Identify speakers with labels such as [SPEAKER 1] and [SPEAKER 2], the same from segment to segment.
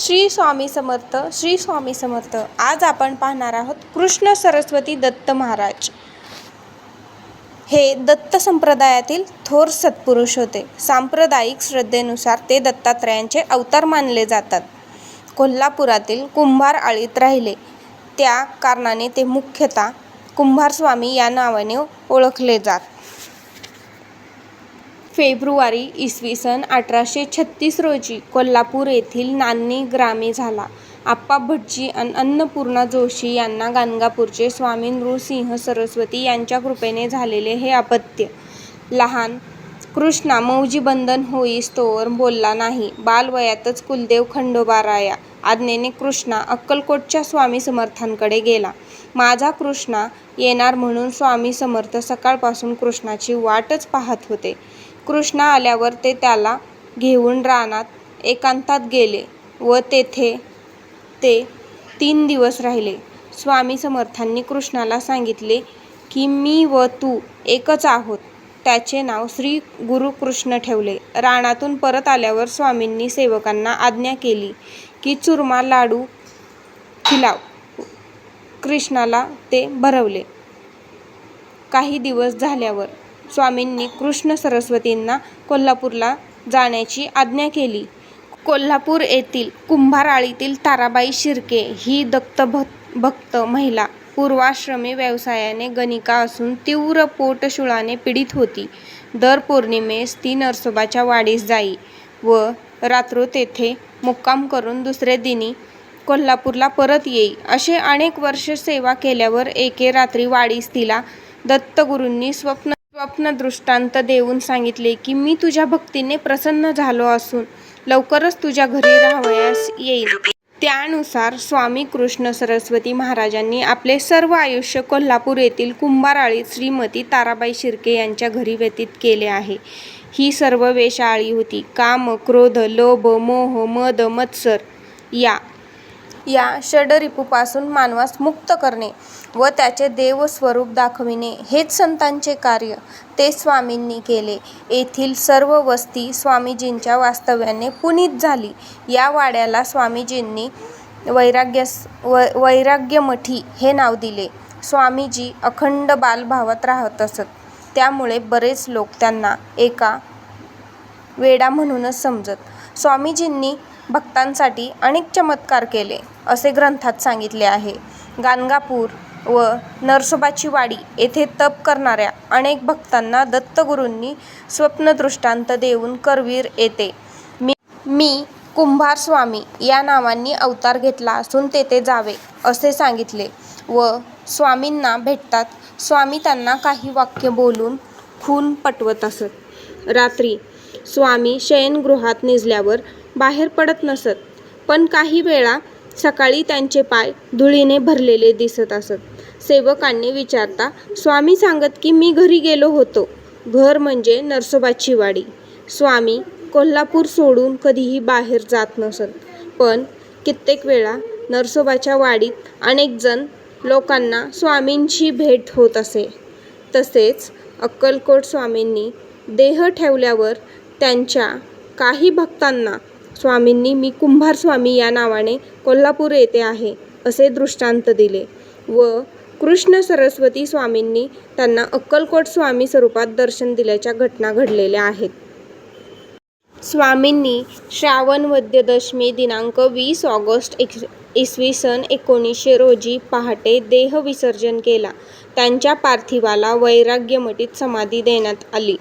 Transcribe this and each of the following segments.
[SPEAKER 1] श्री स्वामी समर्थ श्री स्वामी समर्थ. आज आपण पाहणार आहोत कृष्ण सरस्वती दत्त महाराज. हे दत्त संप्रदायातील थोर सत्पुरुष होते. सांप्रदायिक श्रद्धेनुसार ते दत्तात्रयांचे अवतार मानले जातात. कोल्हापुरातील कुंभार आळीत राहिले. त्या कारणाने ते मुख्यतः कुंभारस्वामी या नावाने ओळखले जात. फेब्रुवारी इसवी सन अठराशे छत्तीस रोजी कोल्हापूर येथील नान्नी ग्रामी झाला. आप्पा भटजी आणि अन्नपूर्णा जोशी यांना गाणगापूरचे स्वामी नृसिंह सरस्वती यांच्या कृपेने झालेले हे अपत्य. लहान कृष्णा मौजीबंधन होईस्तोवर बोलला नाही. बालवयातच कुलदेव खंडोबाराया आज्ञेने कृष्णा अक्कलकोटच्या स्वामी समर्थांकडे गेला. माझा कृष्णा येणार म्हणून स्वामी समर्थ सकाळपासून कृष्णाची वाटच पाहत होते. कृष्णा आल्यावर ते त्याला घेऊन रानात एकांतात गेले व तेथे ते तीन दिवस राहिले. स्वामी समर्थांनी कृष्णाला सांगितले की मी व तू एकच आहोत. त्याचे नाव श्री गुरुकृष्ण ठेवले. रानातून परत आल्यावर स्वामींनी सेवकांना आज्ञा केली की चुरमा लाडू खिलाव. कृष्णाला ते भरवले. काही दिवस झाल्यावर स्वामींनी कृष्ण सरस्वतींना कोल्हापूरला जाण्याची आज्ञा केली. कोल्हापूर येथील कुंभाराळीतील ताराबाई शिर्के ही दत्तभक्त महिला पूर्वाश्रमी व्यवसायाने गणिका असून तीव्र पोटशूळाने पीडित होती. दर पौर्णिमेस ती नरसोबाच्या वाडीस जाई व रात्रो तेथे मुक्काम करून दुसरे दिनी कोल्हापूरला परत येई. असे अनेक वर्ष सेवा केल्यावर एके रात्री वाडीस तिला दत्तगुरूंनी स्वप्न स्वप्नदृष्टांत देऊन सांगितले की मी तुझ्या भक्तीने प्रसन्न झालो असून लवकरच तुझ्या घरी राहावयास येईल त्यानुसार स्वामी कृष्ण सरस्वती महाराजांनी आपले सर्व आयुष्य कोल्हापूर येथील कुंभाराळी श्रीमती ताराबाई शिर्के यांच्या घरी व्यतीत केले आहे. ही सर्व वेशाळी होती. काम, क्रोध, लोभ, मोह, मद, मत्सर या या षडरिपूपासून मानवास मुक्त करणे व त्याचे देवस्वरूप दाखविणे हेच संतांचे कार्य ते स्वामींनी केले. येथील सर्व वस्ती स्वामीजींच्या वास्तव्याने पुनीत झाली. या वाड्याला स्वामीजींनी वैराग्यमठी हे नाव दिले. स्वामीजी अखंड बालभावात राहत असत. त्यामुळे बरेच लोक त्यांना एका वेडा म्हणूनच समजत. स्वामीजींनी भक्तांसाठी अनेक चमत्कार केले असे ग्रंथात सांगितले आहे. गाणगापूर व नरसोबाची वाडी येथे तप करणाऱ्या अनेक भक्तांना दत्तगुरूंनी स्वप्नदृष्टांत देऊन करवीर येथे मी कुंभारस्वामी या नावांनी अवतार घेतला असून तेथे जावे असे सांगितले व स्वामींना भेटताच स्वामी त्यांना काही वाक्य बोलून खूण पटवत असत. रात्री स्वामी शयनगृहात निजल्यावर बाहेर पडत नसत पण काही वेळा सकाळी त्यांचे पाय धुळीने भरलेले दिसत असत. सेवकांनी विचारता स्वामी सांगत की मी घरी गेलो होतो. घर म्हणजे नरसोबाची वाडी. स्वामी कोल्हापूर सोडून कधीही बाहेर जात नसत. पण कित्येक वेळा नरसोबाच्या वाडीत अनेक जण लोकांना स्वामींची भेट होत असे. तसेच अक्कलकोट स्वामींनी देह ठेवल्यावर त्यांच्या काही भक्तांना स्वामींनी मी कुंभारस्वामी या नावाने कोल्हापूर येथे आहे असे दृष्टांत दिले व कृष्ण सरस्वती स्वामींनी त्यांना अक्कलकोट स्वामी स्वरूपात दर्शन दिल्याच्या घटना घडलेल्या आहेत. स्वामींनी श्रावण वद्य दशमी दिनांक वीस ऑगस्ट इसवी सन एकोणीसशे रोजी पहाटे देहविसर्जन केला. त्यांच्या पार्थिवाला वैराग्यमठीत समाधी देण्यात आली.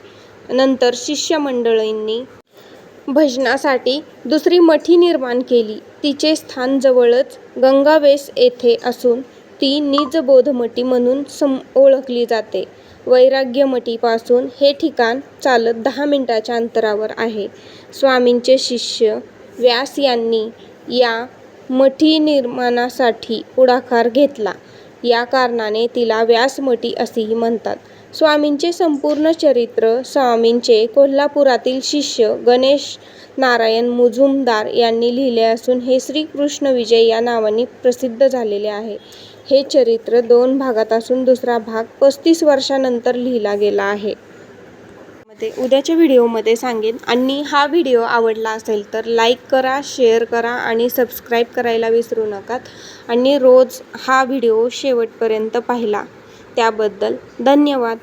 [SPEAKER 1] नंतर शिष्यमंडळींनी भजनासाठी दुसरी मठी निर्माण केली. तिचे स्थान जवळच गंगावेस येथे असून ती निजबोधमठी म्हणून ओळखली जाते. वैराग्यमठीपासून हे ठिकाण चालत दहा मिनिटांच्या अंतरावर आहे. स्वामींचे शिष्य व्यास यांनी या मठीनिर्माणासाठी पुढाकार घेतला या कारणाने तिला व्यासमठी असेही म्हणतात. स्वामींचे संपूर्ण चरित्र स्वामींचे कोल्हापुरातील शिष्य गणेश नारायण मुजुमदार यांनी लिहिले असून हे श्रीकृष्ण विजय या नावाने प्रसिद्ध झालेले आहे. हे चरित्र दोन भागात असून दुसरा भाग पस्तीस वर्षांनंतर लिहिला गेला आहे. ते उद्याच्या व्हिडिओमध्ये सांगेन आणि हा व्हिडिओ आवडला असेल तर लाईक करा शेअर करा आणि सबस्क्राईब करायला विसरू नकात आणि रोज हा व्हिडिओ शेवटपर्यंत पाहिला त्याबद्दल धन्यवाद.